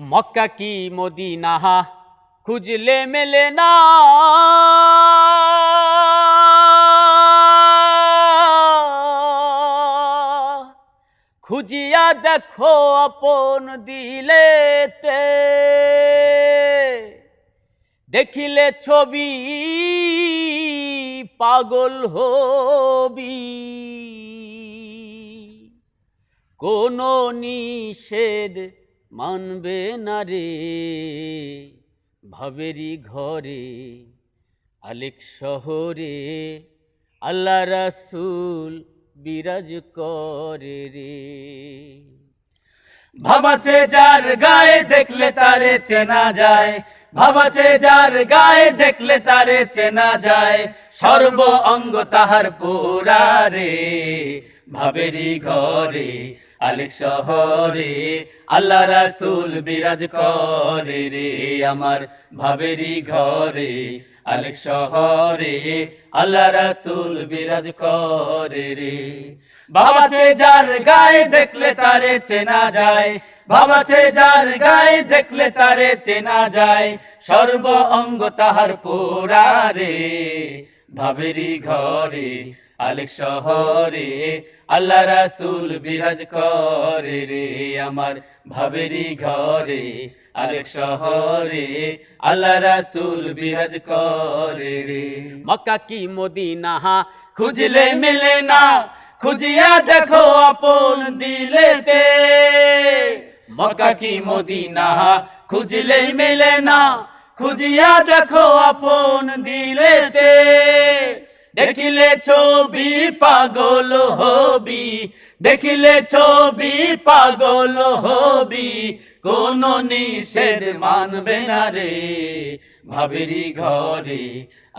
মক্কা কি মদিনা? খুঁজলে মেলে না। খুঁজিয়া দেখো আপন দিলেতে। দেখিলে ছবি, পাগল হবি। কোন নিষেধ মানবে না রে ভাবেরি ঘরে, আলেক শহরে আল্লাহ রাসূল বিরাজ করে রে। ভাবাছে যার গায়ে দেখলে তারে চেনা যায় ভাবাছে যার গায়ে দেখলে তারে চেনা যায়, সর্ব অঙ্গ তাহার পুরা রে ভাবেরি ঘরে আলেক শহরে আল্লাহ রাসূল বিরাজ করে রে আমার ভাবেরি ঘরে। আলেক শহরে আল্লাহ রাসুল বিরাজ করে রে। বাবা বাবাছে যার গায়ে দেখলে তারে চেনা যায়। বাবা বাবাছে যার গায়ে দেখলে তারে চেনা যায়। সর্ব অঙ্গ তাহার পোড়া রে। ভাবেরি ঘরে আলেক শহরে আল্লাহ রাসূল বিরাজ করে রে আমার ভাবেরি ঘরে। আলেক শহরে আল্লাহ রাসূল বিরাজ করে রে। মক্কা কি মদিনা? খুঁজলে মিলে না, খুঁজিয়া দেখো আপন দিলেতে। মক্কা কি মদিনা? খুঁজলে মিলে না, খুঁজিয়া দেখো আপন দিলেতে। দেখিলে ছবি পাগল হবি, দেখিলে ছবি পাগল হবি, কোন নিষেধ মানবে না রে। ভাবেরি ঘরে,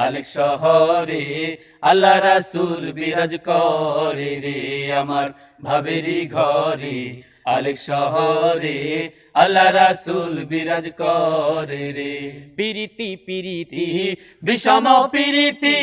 আলেক শহরে, আল্লাহ রাসুল বিরাজ করে রে। আমার ভাবেরি ঘরে, আলেক শহরে, আল্লাহ রাসুল বিরাজ করে রে। পিরিতি পিরিতি, বিষম পিরিতি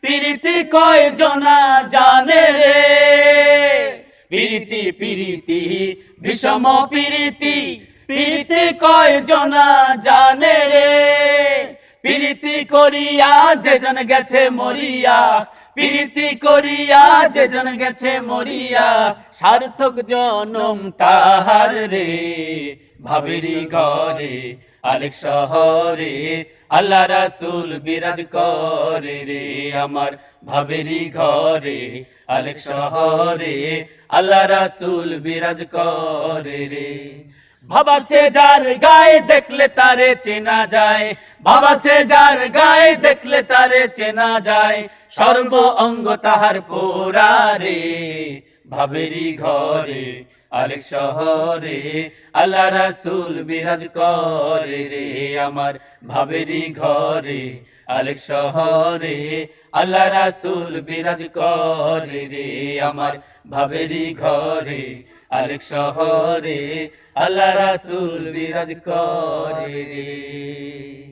পিরিতি কয় জনা জানে রে? পিরিতি পিরিতি, বিষম পিরিতি। পিরিতি কয় জনা জানে রে? পিরিতি করিয়া যেজন গেছে মরিয়া। পিরিতি করিয়া যেজন গেছে মরিয়া। সার্থক জনম তাহার রে। ভাবেরি ঘরে আলেক শহরে, আল্লাহ রাসূল বিরাজ করে রে আমার ভাবেরি ঘরে। আলেক শহরে, আল্লাহ রাসূল বিরাজ করে রে। ভাবাছে যার গায়ে দেখলে তারে চেনা যায় ভাবাছে যার গায়ে দেখলে তারে চেনা যায়, সর্ব অঙ্গ তাহার পোড়া রে। ভাবেরি ঘরে আলেক শহরে আল্লাহ রাসূল বিরাজ করে রে আমার ভাবেরি ঘরে। আলেক শহরে আল্লাহ রাসূল বিরাজ করে রে আমার ভাবেরি ঘরে। আলেক শহরে আল্লাহ রাসূল বিরাজ করে রে।